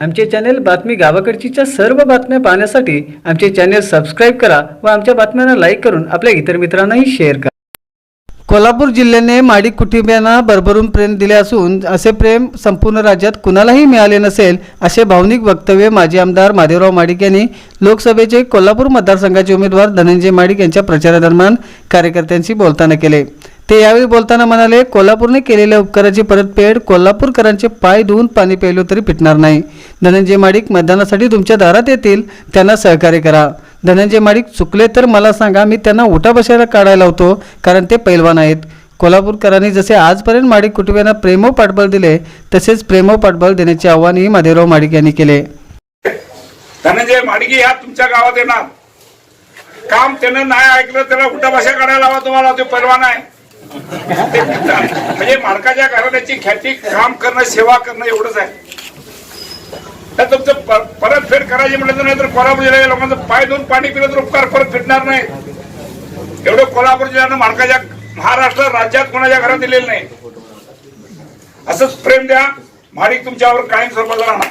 आमचे चॅनेल बातमी गावाकडचीच्या सर्व बातम्या पाहण्यासाठी आमचे चॅनेल सबस्क्राईब करा व आमच्या बातम्यांना लाईक करून आपल्या इतर मित्रांनाही शेअर करा. कोल्हापूर जिल्ह्याने माडिक कुटुंबियांना भरभरून प्रेम दिले असून असे प्रेम संपूर्ण राज्यात कुणालाही मिळाले नसेल असे भावनिक वक्तव्य माजी आमदार महादेवराव माडिक यांनी लोकसभेचे कोल्हापूर मतदारसंघाचे उमेदवार धनंजय माडिक यांच्या प्रचारादरम्यान कार्यकर्त्यांशी बोलताना केले. ते यावेळी बोलताना म्हणाले कोल्हापूरने केलेल्या उपकाराची परतफेड कोल्हापूरकरांचे पाय धुवून पाणी प्यायलो तरी पिटणार नाही. धनंजय माडिक मतदानासाठी तुमच्या दारात येतील त्यांना सहकार्य करा. धनंजय माडिक चुकले तर मला सांगा मी त्यांना उठा बसायला काढायला होतो कारण ते पैलवान आहेत. कोल्हापूरकरांनी जसे आजपर्यंत माडिक कुटुंबियांना प्रेमो पाठबळ दिले तसेच प्रेमो पाठबळ देण्याचे आव्हानही महादेवराव माडिक यांनी केले. धनंजय माडगी ह्या तुमच्या गावात येणार. काम त्यानं नाही ऐकलं त्याला उठा भाषा काढायला हवा तुम्हाला ते परवाना आहे. म्हणजे मालकाच्या घराण्याची ख्याती काम करणं सेवा करणं एवढंच आहे. तर तुमचं परतफेड करायची म्हटलं तर नाही तर कोल्हापूर जिल्ह्याच्या लोकांचं पाय धुवून पाणी पिलं तर उपकार परत फिरणार नाही. एवढं कोल्हापूर जिल्ह्यानं मालकाच्या महाराष्ट्र राज्यात कोणाच्या घरात दिलेलं नाही. असंच प्रेम द्या. माडिक तुमच्यावर कायम स्वरूपात राहणार.